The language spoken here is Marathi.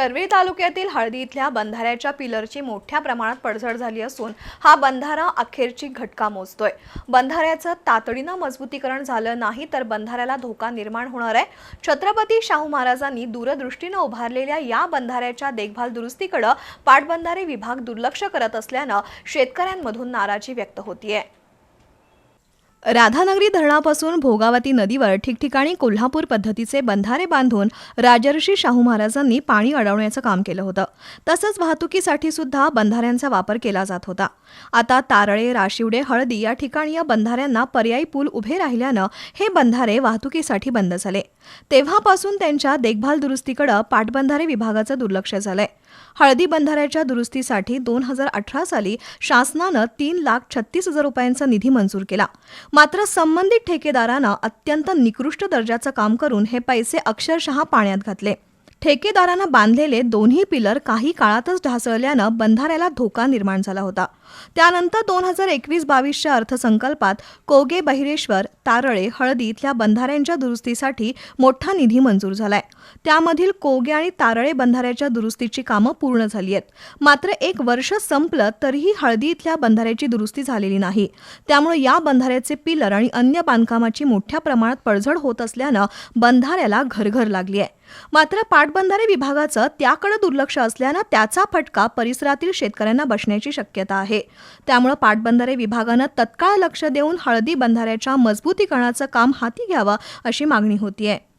करवीर तालुक्यातील हळदी इथल्या बंधाऱ्याच्या पिलरची मोठ्या प्रमाणात पडझड झाली असून हा बंधारा अखेरची घटका मोजतोय. बंधाऱ्याचं तातडीनं मजबूतीकरण झालं नाही तर बंधाऱ्याला धोका निर्माण होणार आहे. छत्रपती शाहू महाराजांनी दूरदृष्टीनं उभारलेल्या या बंधाऱ्याच्या देखभाल दुरुस्तीकडे पाटबंधारे विभाग दुर्लक्ष करत असल्यानं शेतकऱ्यांमधून नाराजी व्यक्त होतीये. राधानगरी धरणापासून भोगावती नदीवर ठिकठिकाणी कोल्हापूर पद्धतीचे बंधारे बांधून राजर्षी शाहू महाराजांनी पाणी अडवण्याचं काम केलं होतं. तसंच वाहतुकीसाठी सुद्धा बंधाऱ्यांचा वापर केला जात होता. आता तारळे राशिवडे हळदी या ठिकाणी या बंधाऱ्यांना पर्यायी पूल उभे राहिल्यानं हे बंधारे वाहतुकीसाठी बंद झाले. तेव्हापासून त्यांच्या देखभाल दुरुस्तीकडे पाटबंधारे विभागाचं दुर्लक्ष झालंय. हळदी बंधाऱ्याच्या दुरुस्तीसाठी दोन हजार अठरा साली शासनानं तीन लाख छत्तीस हजार रुपयांचा निधी मंजूर केला. मात्र संबंधित ठेकेदारानं अत्यंत निकृष्ट दर्जाचं काम करून हे पैसे अक्षरशः पाण्यात घातले. ठेकेदारानं बांधलेले दोन्ही पिलर काही काळातच ढासळल्यानं बंधाऱ्याला धोका निर्माण झाला होता. त्यानंतर दोन हजार एकवीस बावीसच्या अर्थसंकल्पात कोगे बहिरेश्वर तारळे हळदी इथल्या बंधाऱ्यांच्या दुरुस्तीसाठी मोठा निधी मंजूर झालाय. त्यामधील कोगे आणि तारळे बंधाऱ्याच्या दुरुस्तीची कामं पूर्ण झाली आहेत. मात्र एक वर्ष संपलं तरीही हळदी इथल्या बंधाऱ्याची दुरुस्ती झालेली नाही. त्यामुळे या बंधाऱ्याचे पिलर आणि अन्य बांधकामाची मोठ्या प्रमाणात पडझड होत असल्यानं बंधाऱ्याला घरघर लागली आहे. मात्र पाटबंधारे विभागाचं त्याकडे दुर्लक्ष असल्यानं त्याचा फटका परिसरातील शेतकऱ्यांना बसण्याची शक्यता आहे. त्यामुळे पाटबंधारे विभागानं तत्काळ लक्ष देऊन हळदी बंधाऱ्याच्या मजबूतीकरणाचं काम हाती घ्यावं अशी मागणी होतीये.